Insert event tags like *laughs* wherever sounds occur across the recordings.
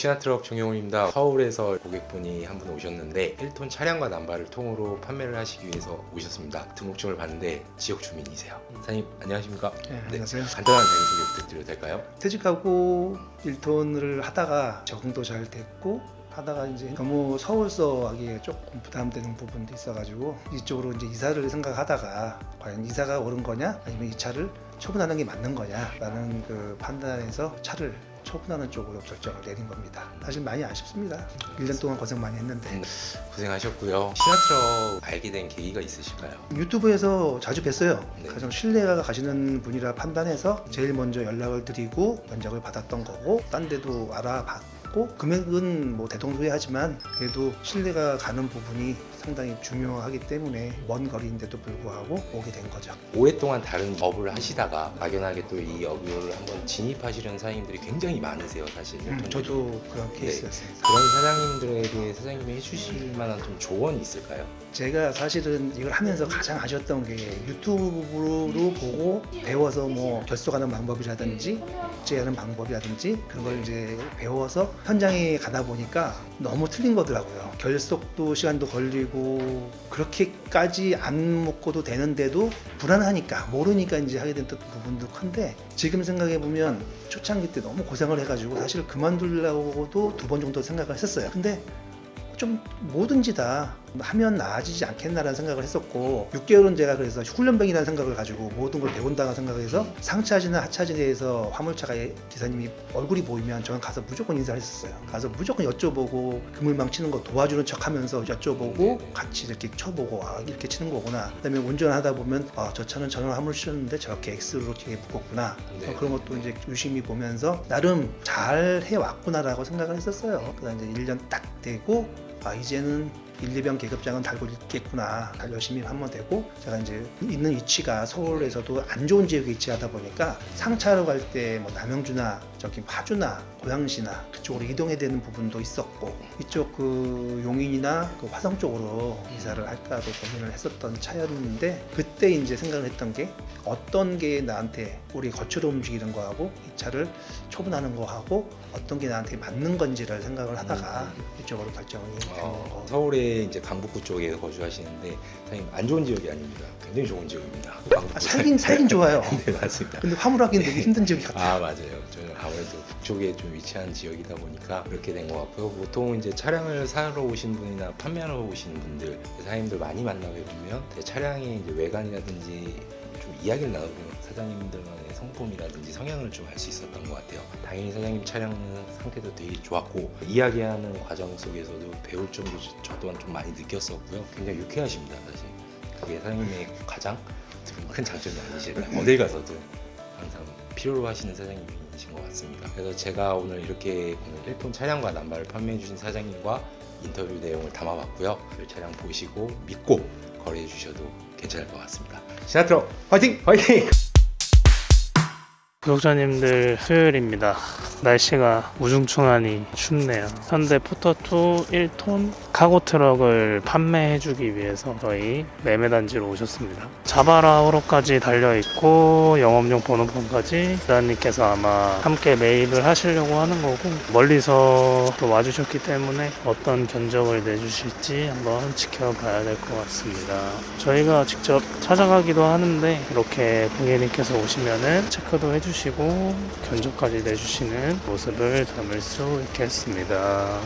시나트럭 정용훈입니다. 서울에서 고객분이 한 분 오셨는데 1톤 차량과 남발을 통으로 판매를 하시기 위해서 오셨습니다. 등록증을 봤는데 지역 주민이세요. 사장님 안녕하십니까? 네, 안녕하세요. 간단한 자기소개 부탁드려도 될까요? 퇴직하고 1톤을 하다가 적응도 잘 됐고 하다가 이제 너무 서울서 하기에 조금 부담되는 부분도 있어가지고 이쪽으로 이제 이사를 생각하다가 과연 이사가 옳은 거냐 아니면 이 차를 처분하는 게 맞는 거냐라는 그 판단에서 차를 처분하는 쪽으로 결정을 내린 겁니다. 사실 많이 아쉽습니다. 1년 동안 고생 많이 했는데 고생하셨고요. 시나트럭 알게 된 계기가 있으실까요? 유튜브에서 자주 뵀어요. 네. 가장 신뢰가 가시는 분이라 판단해서 제일 먼저 연락을 드리고 면접을 받았던 거고 딴 데도 알아봤고 금액은 뭐 대동소이하지만 그래도 신뢰가 가는 부분이 상당히 중요하기 때문에 먼 거리인데도 불구하고 오게 된 거죠. 오랫동안 다른 업을 하시다가 막연하게 또 이 업을 한번 진입하시려는 사장님들이 굉장히 많으세요, 사실. 음, 1톤 저도 그런 네. 케이스였습니다. 그런 사장님들에게 사장님이 해주실 만한 좀 조언이 있을까요? 제가 사실은 이걸 하면서 가장 아쉬웠던 게 유튜브로 보고 배워서 뭐 결속하는 방법이라든지 제하는 방법이라든지 그걸 이제 배워서 현장에 가다 보니까 너무 틀린 거더라고요. 결속도 시간도 걸리고 그렇게까지 안 먹고도 되는데도 불안하니까 모르니까 이제 하게 됐던 부분도 큰데 지금 생각해 보면 초창기 때 너무 고생을 해가지고 사실 그만두려고도 두 번 정도 생각을 했었어요. 근데 좀 뭐든지 다 하면 나아지지 않겠나라는 생각을 했었고 6개월은 제가 그래서 훈련병이라는 생각을 가지고 모든 걸 배운다고 생각해서 상차지나 하차지에서 화물차가 기사님이 얼굴이 보이면 저는 가서 무조건 인사를 했었어요. 가서 무조건 여쭤보고 그물망 치는 거 도와주는 척 하면서 여쭤보고 같이 이렇게 쳐보고 아 이렇게 치는 거구나. 그다음에 운전하다 보면 아 저 차는 저런 화물 실었는데 저렇게 X로 되게 무겁구나. 네. 어, 그런 것도 이제 유심히 보면서 나름 잘 해왔구나라고 생각을 했었어요. 그다음 이제 1년 딱 되고 아 이제는 1, 2병 계급장은 달고 있겠구나. 잘 열심히 하면 되고 제가 이제 있는 위치가 서울에서도 안 좋은 지역에 위치하다 보니까 상차로 갈 때 뭐 남영주나 저기 파주나 고양시나 그쪽으로 이동해야 되는 부분도 있었고 이쪽 그 용인이나 그 화성 쪽으로 이사를 할까도 고민을 했었던 차였는데 그때 이제 생각을 했던 게 어떤 게 나한테 우리 거추로 움직이는 거하고 이 차를 처분하는 거하고 어떤 게 나한테 맞는 건지를 생각을 하다가 이쪽으로 결정이 된 어, 거. 서울에 이제 강북구 쪽에 거주하시는데 사장님 안 좋은 지역이 아닙니다. 굉장히 좋은 지역입니다. 강북구 아, 살긴 살긴 좋아요. *laughs* 네 맞습니다. 근데 화물하기는 되게 힘든 지역이 같아요. 아 맞아요. 저는 아무래도 북쪽에 좀 위치한 지역이다 보니까 그렇게 된 것 같고요. 보통 이제 차량을 사러 오신 분이나 판매하러 오시는 분들 사장님들 많이 만나게 보면 차량의 이제 외관이라든지 좀 이야기를 나눠보면 사장님들만의 성품이라든지 성향을 좀 알 수 있었던 것 같아요. 당연히 사장님 차량 상태도 되게 좋았고 이야기하는 과정 속에서도 배울 점도 저 또한 좀 많이 느꼈었고요. 굉장히 유쾌하십니다, 사실. 그게 사장님의 가장 큰 장점이 아니실까요? *laughs* 어딜 가서도 항상 필요로 하시는 사장님이신 것 같습니다. 그래서 제가 오늘 이렇게 오늘 1톤 차량과 남발을 판매해 주신 사장님과 인터뷰 내용을 담아봤고요. 이 차량 보시고 믿고 거래해 주셔도 괜찮을 것 같습니다. 시나트로 화이팅! 화이팅! 구독자님들 수요일입니다. 날씨가 우중충하니 춥네요. 현대 포터2 1톤 카고 트럭을 판매해주기 위해서 저희 매매단지로 오셨습니다. 자바라우로까지 달려있고 영업용 번호판까지 기사님께서 아마 함께 매입을 하시려고 하는 거고 멀리서 또 와주셨기 때문에 어떤 견적을 내주실지 한번 지켜봐야 될 것 같습니다. 저희가 직접 찾아가기도 하는데 이렇게 고객님께서 오시면은 체크도 해주시고 견적까지 내주시는 모습을 담을 수 있겠습니다.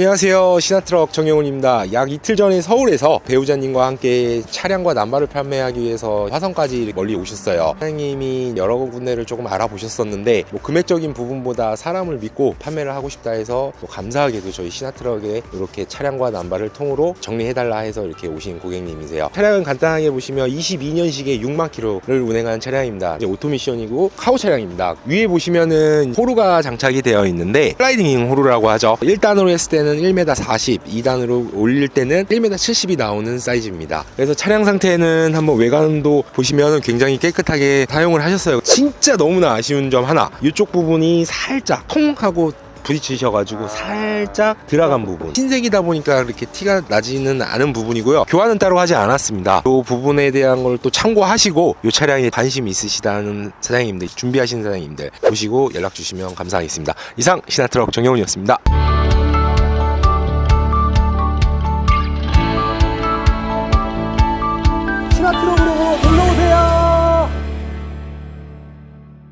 안녕하세요. 시나트럭 정영훈입니다. 약 이틀 전에 서울에서 배우자님과 함께 차량과 남발을 판매하기 위해서 화성까지 멀리 오셨어요. 사장님이 여러 군데를 조금 알아보셨었는데 뭐 금액적인 부분보다 사람을 믿고 판매를 하고 싶다 해서 또 감사하게도 저희 시나트럭에 이렇게 차량과 남발을 통으로 정리해달라 해서 이렇게 오신 고객님이세요. 차량은 간단하게 보시면 22년식의 6만 킬로를 운행한 차량입니다. 이제 오토미션이고 카고 차량입니다. 위에 보시면은 호루가 장착이 되어 있는데 슬라이딩 호루라고 하죠. 1단으로 했을 때는 1m 40, 2단으로 올릴 때는 1m 70이 나오는 사이즈입니다. 그래서 차량 상태는 한번 외관도 보시면 굉장히 깨끗하게 사용을 하셨어요. 진짜 너무나 아쉬운 점 하나. 이쪽 부분이 살짝 통 하고 부딪히셔가지고 살짝 들어간 부분 흰색이다 보니까 그렇게 티가 나지는 않은 부분이고요 교환은 따로 하지 않았습니다 이 부분에 대한 걸 또 참고하시고 이 차량에 관심 있으시다는 사장님들 준비하시는 사장님들 보시고 연락 주시면 감사하겠습니다 이상 신한트럭 정영훈이었습니다